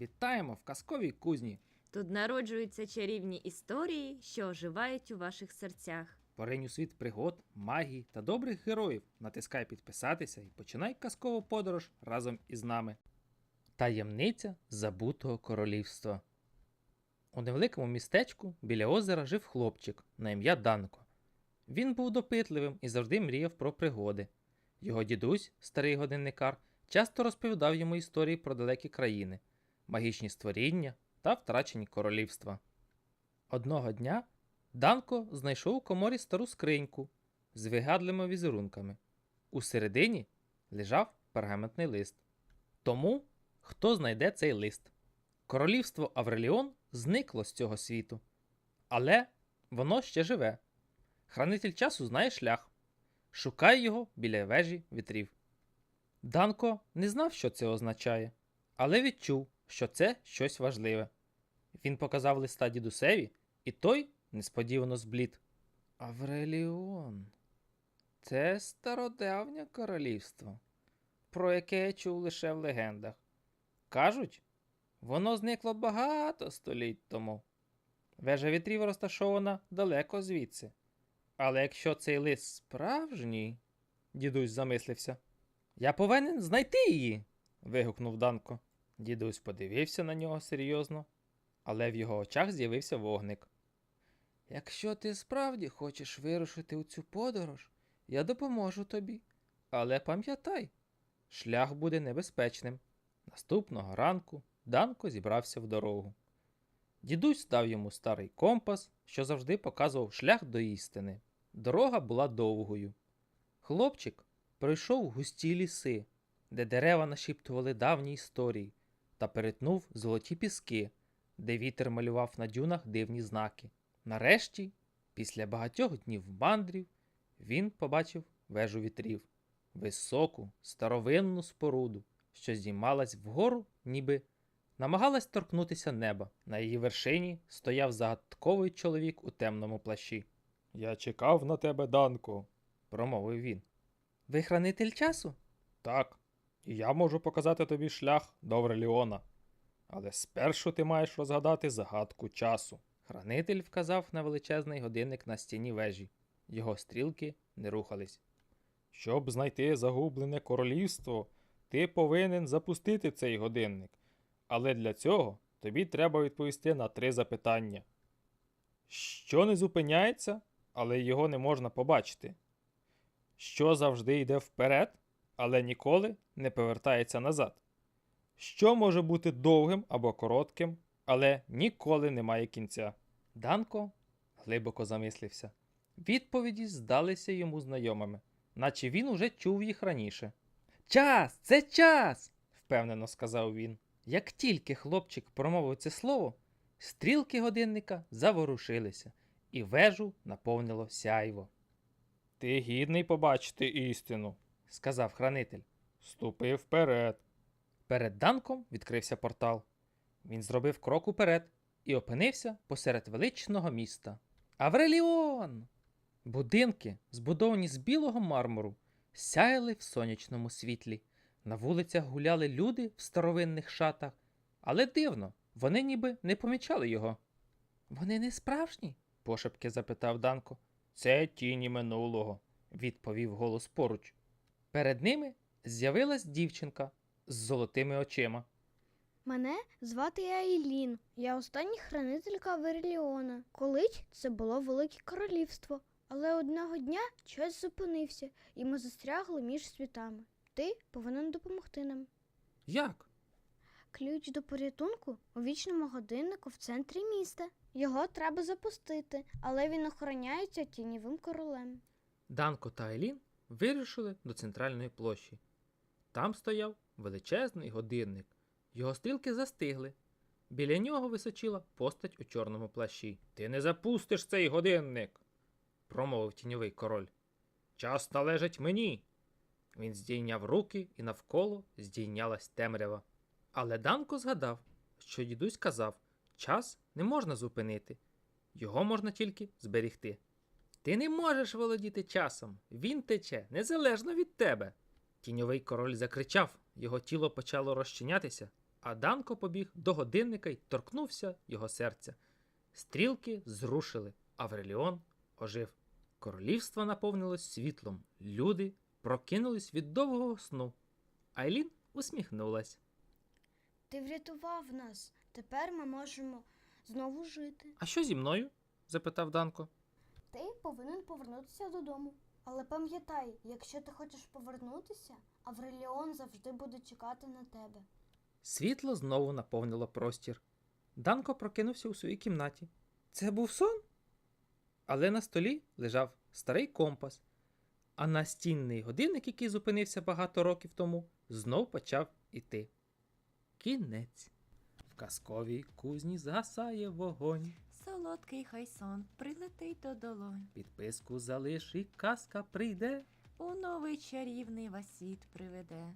Вітаємо в казковій кузні. Тут народжуються чарівні історії, що оживають у ваших серцях. Поринь у світ пригод, магії та добрих героїв. Натискай підписатися і починай казкову подорож разом із нами. Таємниця забутого королівства. У невеликому містечку біля озера жив хлопчик на ім'я Данко. Він був допитливим і завжди мріяв про пригоди. Його дідусь, старий годинникар, часто розповідав йому історії про далекі країни, магічні створіння та втрачені королівства. Одного дня Данко знайшов у коморі стару скриньку з вигадливими візерунками. У середині лежав пергаментний лист. Тому хто знайде цей лист? Королівство Авреліон зникло з цього світу. Але воно ще живе. Хранитель часу знає шлях. Шукай його біля вежі вітрів. Данко не знав, що це означає, але відчув, що це щось важливе. Він показав листа дідусеві, і той несподівано зблід. Авреліон. Це стародавнє королівство, про яке я чув лише в легендах. Кажуть, воно зникло багато століть тому. Вежа вітрів розташована далеко звідси. Але якщо цей лист справжній, дідусь замислився. Я повинен знайти її. вигукнув Данко. Дідусь подивився на нього серйозно, але в його очах з'явився вогник. Якщо ти справді хочеш вирушити у цю подорож, я допоможу тобі. Але пам'ятай, шлях буде небезпечним. Наступного ранку Данко зібрався в дорогу. Дідусь дав йому старий компас, що завжди показував шлях до істини. Дорога була довгою. Хлопчик пройшов густі ліси, де дерева нашіптували давні історії, та перетнув золоті піски, де вітер малював на дюнах дивні знаки. Нарешті, після багатьох днів мандрів, він побачив вежу вітрів, високу, старовинну споруду, що здіймалась вгору, ніби намагалась торкнутися неба. На її вершині стояв загадковий чоловік у темному плащі. Я чекав на тебе, Данко, промовив він. Ви хранитель часу? Так, і я можу показати тобі шлях до Авреліона. Але спершу ти маєш розгадати загадку часу. Хранитель вказав на величезний годинник на стіні вежі. Його стрілки не рухались. Щоб знайти загублене королівство, ти повинен запустити цей годинник. Але для цього тобі треба відповісти на три запитання. Що не зупиняється, але його не можна побачити? Що завжди йде вперед, але ніколи не повертається назад? Що може бути довгим або коротким, але ніколи не має кінця? Данко глибоко замислився. Відповіді здалися йому знайомими, наче він уже чув їх раніше. Час, це час! впевнено сказав він. Як тільки хлопчик промовив це слово, стрілки годинника заворушилися, і вежу наповнило сяйво. Ти гідний побачити істину, сказав хранитель. Ступи вперед. Перед Данком відкрився портал. Він зробив крок уперед і опинився посеред величного міста. Авреліон! Будинки, збудовані з білого мармуру, сяяли в сонячному світлі. На вулицях гуляли люди в старовинних шатах, але дивно, вони ніби не помічали його. Вони не справжні? пошепки запитав Данко. Це тіні минулого, відповів голос поруч. Перед ними з'явилась дівчинка з золотими очима. Мене звати Айлін. Я остання хранителька Верліона. Колись це було велике королівство, але одного дня час зупинився, і ми застрягли між світами. Ти повинен допомогти нам. Як? Ключ до порятунку у вічному годиннику в центрі міста. Його треба запустити, але він охороняється тіньовим королем. Данко та Елін вирушили до центральної площі. Там стояв величезний годинник. Його стрілки застигли. Біля нього височила постать у чорному плащі. Ти не запустиш цей годинник, промовив тіньовий король. Час належить мені. Він здійняв руки і навколо здійнялась темрява. Але Данко згадав, що дідусь казав, час не можна зупинити, його можна тільки зберігти. Ти не можеш володіти часом, він тече незалежно від тебе. Тіньовий король закричав, його тіло почало розчинятися, А Данко побіг до годинника й торкнувся його серця. Стрілки зрушили, Авреліон ожив. Королівство наповнилось світлом. Люди прокинулись від довгого сну. Айлін усміхнулась. Ти врятував нас. Тепер ми можемо знову жити. А що зі мною? запитав Данко. Ти повинен повернутися додому. Але пам'ятай, якщо ти хочеш повернутися, Авреліон завжди буде чекати на тебе. Світло знову наповнило простір. Данко прокинувся у своїй кімнаті. Це був сон? Але на столі лежав старий компас, а настінний годинник, який зупинився багато років тому, знов почав іти. Кінець. В казковій кузні згасає вогонь. Солодкий хай сон прилетить до долонь. Підписку залиш і казка прийде. У новий чарівний васіт приведе.